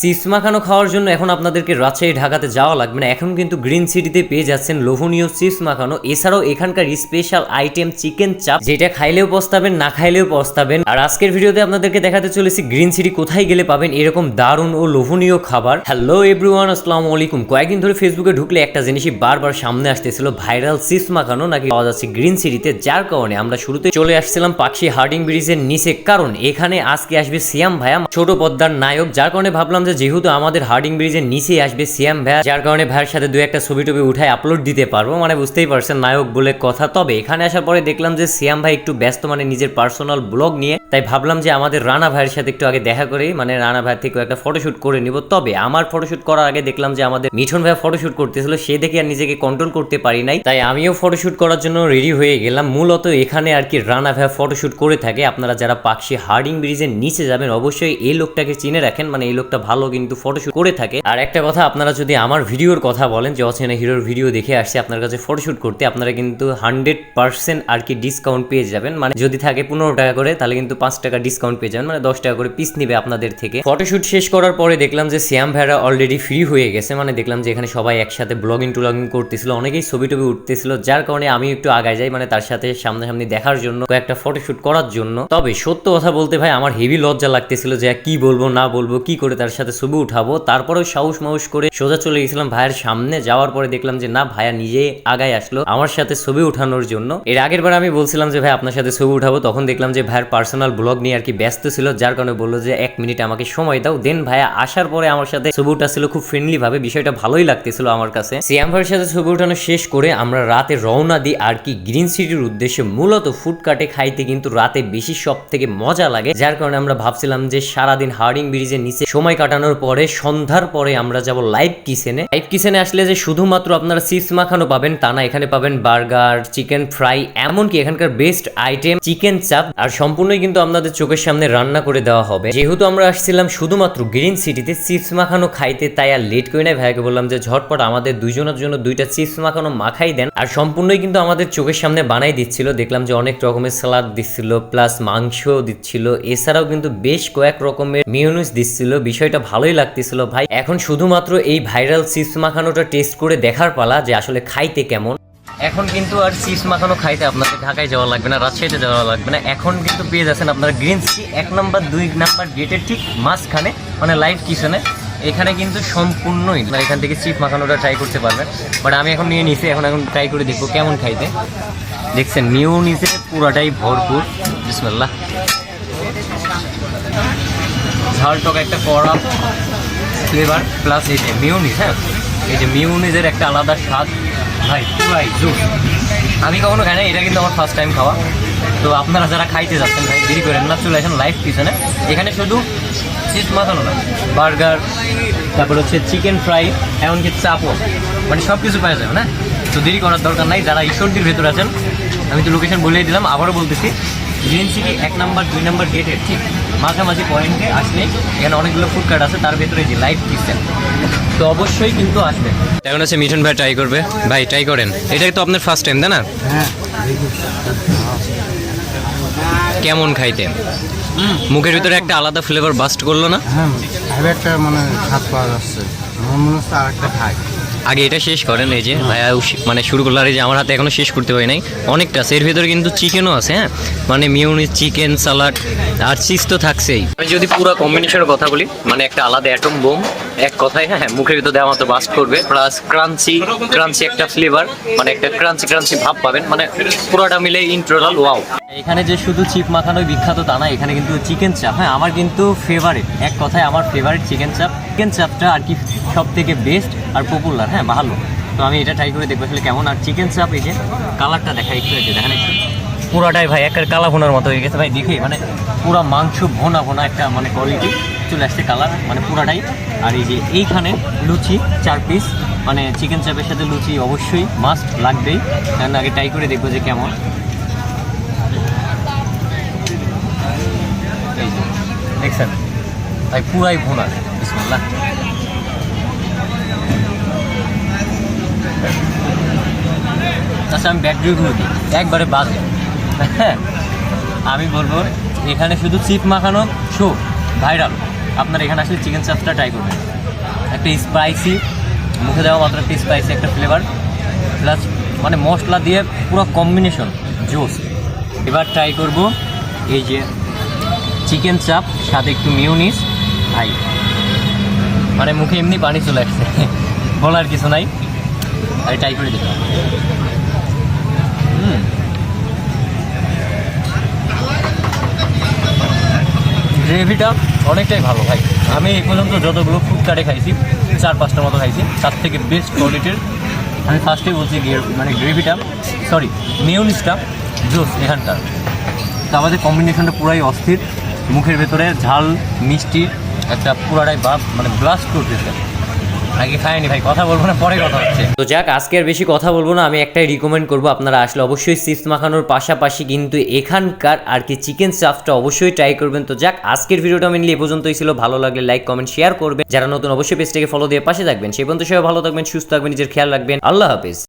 Chips মাখানো খাওয়ার জন্য এখন আপনাদেরকে রাজশাহী, ঢাকাতে যাওয়া লাগবে না। এখন কিন্তু গ্রিন সিটিতে পেয়ে যাচ্ছেন লোভনীয় চিপস মাখানো এছাড়াও এখানকার স্পেশাল আইটেম চিকেন চাপ যেটা খাইলেও পস্তাবেন, না খাইলেও পস্তাবেন। আর আজকের ভিডিওতে আপনাদেরকে দেখাতে চলেছি গ্রিন সিটি কোথায় গেলে পাবেন এরকম দারুণ ও লোভনীয় খাবার। হ্যালো এভরিওয়ান আসসালামু আলাইকুম। কয়েকদিন ধরে ফেসবুকে ঢুকলে একটা জিনিসই বারবার সামনে আসতেছিল ভাইরাল চিপস মাখানো নাকি পাওয়া যাচ্ছে গ্রিন সিটিতে। যার কারণে আমরা শুরুতে চলে আসছিলাম পাখি হার্ডিং ব্রিজের নিচে। কারণ এখানে আজকে আসবে সিয়াম ভাইয়া ছোট পদ্মার নায়ক। যার কারণে ভাবলাম যে যেহেতু আমাদের হার্ডিং ব্রিজের নিচেই আসবে সিয়াম ভাইয়া, যার কারণে ভাইয়ের সাথে দু একটা ছবি টবি উঠায় আপলোড দিতে পারব মানে বুঝতেই পারছেন নায়ক বলে কথা। তবে এখানে আসার পরে দেখলাম যে সিয়াম ভাই একটু ব্যস্ত মানে নিজের পার্সোনাল ব্লগ নিয়ে, তাই ভাবলাম যে আমাদের রানা ভাইয়ের সাথে একটু আগে দেখা করে মানে রানা ভাইয়ের থেকে একটা ফটোশুট করে নিব। তবে আমার ফটোশুট করার আগে দেখলাম যে আমাদের মিঠুন ভাই ফটোশুট করতেছিল, সে দেখে আর নিজেকে কন্ট্রোল করতে পারি নাই, তাই আমিও ফটোশুট করার জন্য রেডি হয়ে গেলাম। মূলত এখানে আর কি রানা ভাই ফটোশুট করে থাকে। আপনারা যারা পাকশি হার্ডিং ব্রিজের নিচে যাবেন, অবশ্যই এই লোকটাকে চিনে রাখেন মানে এই লোকটা ভালো কিন্তু ফটোশুট করে থাকে। আর একটা কথা, আপনারা যদি আমার ভিডিওর কথা বলেন, যে অচেনা হিরোর ভিডিও দেখে আসছে আপনার কাছে ফটোশুট করতে, আপনারা কিন্তু হান্ড্রেড পার্সেন্ট আর কি ডিসকাউন্ট পেয়ে যাবেন। মানে যদি থাকে পনেরো টাকা করে, তাহলে কিন্তু পাঁচ টাকা ডিসকাউন্ট পেয়ে যাবেন। মানে দশ টাকা করে পিস নিবে আপনাদের থেকে। ফটোশুট শেষ করার পরে দেখলাম যে শ্যাম ভাইরা অলরেডি ফ্রি হয়ে গেছে। মানে দেখলাম যে এখানে সবাই একসাথে ব্লগিং টুলগিং করতেছিল, অনেকেই ছবি টবি উঠতেছিল, যার কারণে আমি একটু আগায় যাই মানে তার সাথে সামনাসামনি দেখার জন্য, কয়েকটা ফটোশুট করার জন্য। তবে সত্য কথা বলতে ভাই, আমার হেভি লজ্জা লাগতেছিল যে কি বলব, না বলব, কি করে তার সাথে ছবি উঠাবো। তারপরেও সাহস মাউস করে সোজা চলে গেছিলাম ভাইয়ের সামনে। যাওয়ার পরে দেখলাম যে, না, ভাইয়া নিজে আগায় আসলো আমার সাথে ছবি উঠানোর জন্য। এর আগের বার আমি বলছিলাম যে ভাই আপনার সাথে ছবি উঠাবো। তখন দেখলাম যে, ভাইয়ের পার্সোনাল ব্লগ নিয়ে আর কি ব্যস্ত ছিল, যার কারণে বলল যে, এক মিনিট আমাকে সময় দাও। দেন ভাইয়া আসার পরে আমার সাথে ছবি উঠাচ্ছিল খুব ফ্রেন্ডলি ভাবে। বিষয়টা ভালোই লাগতেছিল আমার কাছে। সিয়াম ভাইয়ের সাথে ছবি উঠানো শেষ করে আমরা রাতে রওনা দিই আর কি গ্রিন সিটির উদ্দেশ্যে। মূলত ফুডকাটে খাইতে কিন্তু রাতে বেশি সব থেকে মজা লাগে। যার কারণে আমরা ভাবছিলাম যে, সারাদিন হার্ডিং ব্রিজের নিচে সময় কাটানোর পরে, সন্ধ্যার পরে আমরা যাব লাইভ কিচেনে লাইভ কিচেনে আসলে যে শুধুমাত্র আপনারা চিপস মাখানো পাবেন, তা না, এখানে পাবেন বার্গার চিকেন ফ্রাই এমনকি এখানকার বেস্ট আইটেম চিকেন চাপ আর সম্পূর্ণই কিন্তু আপনাদের চোখের সামনে রান্না করে দেওয়া হবে। যেহেতু আমরা আসছিলাম শুধুমাত্র গ্রিন সিটিতে চিপস মাখানো খাইতে, তাই আর লেট করে নাই। ভাইয়াকে বললাম যে, ঝটপট আমাদের দুইজনের জন্য দুইটা চিপস মাখানো মাখাই দেন। আর সম্পূর্ণই কিন্তু আমাদের চোখের সামনে বানাই দিচ্ছিল। দেখলাম যে অনেক রকমের সালাদ দিচ্ছিল প্লাস মাংস দিচ্ছিল। এছাড়াও কিন্তু বেশ কয়েক রকমের মিউনিস দিচ্ছিল। বিষয়টা ভালোই লাগতেছিল। ভাই, এখন শুধুমাত্র এই ভাইরাল চিপস মাখানোটা টেস্ট করে দেখার পালা যে আসলে খাইতে কেমন। এখন কিন্তু আর চিপস মাখানো খাইতে আপনাদের ঢাকায় যাওয়া লাগবে না, রাজশাহীতে যাওয়া লাগবে না। এখন কিন্তু পেয়ে যাচ্ছেন আপনারা গ্রিন সিটি এক নম্বর দুই নাম্বার গেটের ঠিক মাঝখানে মানে লাইভ কিচেনে এখানে কিন্তু সম্পূর্ণই মানে এখান থেকে চিপ মাখানোটা ট্রাই করতে পারবেন। বাট আমি এখন নিয়ে নিছি, এখন এখন ট্রাই করে দেখব কেমন খাইতে। দেখছেন নিউ নিচে পুরাটাই ভরপুর। বিসমিল্লাহ। ঝাল টক একটা কড়া ফ্লেভার প্লাস এই যে মিউনিস হ্যাঁ? এই যে মিউনিজের একটা আলাদা স্বাদ। ভাই, পুরাই জুস। আমি কখনো খাই না এটা কিন্তু আমার ফার্স্ট টাইম খাওয়া। তো আপনারা যারা খাইতে যাচ্ছেন ভাই, দেরি করেন না, চলে আসেন লাইভ কিচেনে এখানে শুধু চিজ মাখানো না বার্গার তারপর হচ্ছে চিকেন ফ্রাই এমনকি চাপও। মানে সব কিছু পাওয়া যাবে, না? তো দেরি করার দরকার নাই, যারা ঈশ্বরদির ভেতর আছেন, আমি তো লোকেশন বলেই দিলাম, আবারও বলতেছি গ্রিন সিটি এক নাম্বার দুই নাম্বার গেটের ঠিক মাঝামাঝি পয়েন্টে আসলে এখানে অনেকগুলো ফুড কার্ট আছে তার ভেতরে যে লাইভ কিচেন তো অবশ্যই কিন্তু আসবে। কেমন আছে মিঠুন ভাই ট্রাই করবে। ভাই ট্রাই করেন। এটা তো আপনার ফার্স্ট টাইম তাই না? হ্যাঁ। কেমন খাইতে? মুখের ভিতরে একটা আলাদা ফ্লেভার বাস্ট করল না? হ্যাঁ একটা মানে স্বাদ পাওয়া যাচ্ছে। আমার মনে হচ্ছে আর একটা খাই আগে এটা শেষ করেন এই যে ভাইয়া মানে শুরু করল আর এই যে আমার হাতে এখনও শেষ করতে পারি নাই। অনেকটা আছে এর ভিতরে কিন্তু চিকেনও আছে হ্যাঁ? মানে মিউনিস চিকেন সালাড আর চিজ তো থাকছেই। আমি যদি পুরো কম্বিনেশনের কথা বলি মানে একটা আলাদা অ্যাটম বোম এক কথায় হ্যাঁ মুখের ভিতরে দেওয়া মতো বাস্ট করবে প্লাস ক্রাঞ্চি ক্রাঞ্চি একটা ফ্লেভার মানে একটা ক্রাঞ্চি ক্রাঞ্চি ভাব পাবেন মানে পুরোটা মিলে ইন টোটাল ওয়াও এখানে যে শুধু চিপ মাখানোই বিখ্যাত তা না এখানে কিন্তু চিকেন চাপ হ্যাঁ আমার কিন্তু ফেভারিট এক কথায় আমার ফেভারিট চিকেন চাপ চিকেন চাপটা আর কি সব থেকে বেস্ট আর পপুলার হ্যাঁ ভালো। তো আমি এটা ট্রাই করে দেখব আসলে কেমন। আর চিকেন চাপ এই যে কালারটা দেখা একটু, এই দেখেন পুরাটাই ভাই একটা কালা ভোনার মতো হয়ে গেছে ভাই দেখি মানে পুরা মাংস ভোনা ভোনা একটা মানে কোয়ালিটি চলে আসছে কালার মানে পুরাটাই। আর এই যে এইখানে লুচি, চার পিস মানে চিকেন চাপের সাথে লুচি অবশ্যই মাস্ট লাগবেই। কারণ আগে ট্রাই করে দেখব যে কেমন। দেখছেন? ভাই পুরাই ভোনা আচ্ছা আমি ব্যাক রিভিউ দিই একবারে বাজে। হ্যাঁ আমি বলব, এখানে শুধু চিপ মাখানো শো ভাইরাল আপনার এখানে আসলে চিকেন চাপটা ট্রাই করবেন। একটা স্পাইসি মুখে দেওয়া মাত্র একটা স্পাইসি একটা ফ্লেভার প্লাস মানে মশলা দিয়ে পুরো কম্বিনেশন জোস এবার ট্রাই করব এই যে চিকেন চাপ সাথে একটু মিউনিস ভাই মানে মুখে এমনি পানি চলে আসছে। বলার কিছু নাই। আর ট্রাই করে দেখলাম হুম। গ্রেভিটা অনেকটাই ভালো ভাই। আমি এই পর্যন্ত যতগুলো ফুড খাইছি, চার পাঁচটার মতো খাইছি, তার থেকে বেস্ট কোয়ালিটির আমি ফার্স্টেই বলছি মানে গ্রেভিটা সরি মিউনিসটা জোস, এখানকার। তো আমাদের কম্বিনেশনটা পুরাই অস্থির, মুখের ভেতরে ঝাল, মিষ্টি, একটা পুরাটাই বা মানে ব্লাস্ট করতেছে। আগে খাইনি ভাই, কথা বলব না, পরে কথা হচ্ছে। তো যাক, আজকে আর বেশি কথা বলব না, আমি একটাই রিকমেন্ড করব, আপনারা আসলে অবশ্যই চিপস মাখানোর পাশাপাশি কিন্তু এখানকার আর কি চিকেন চাপটা অবশ্যই ট্রাই করবেন। তো যাক, আজকের ভিডিওটা মেনলি এ পর্যন্তই ছিল, ভালো লাগলে লাইক কমেন্ট শেয়ার করবেন। যারা নতুন, অবশ্যই পেজটাকে ফলো দিয়ে পাশে থাকবেন। সেই পর্যন্ত সবাই ভালো থাকবেন, সুস্থ থাকবেন, নিজের খেয়াল রাখবেন। আল্লাহ হাফিজ।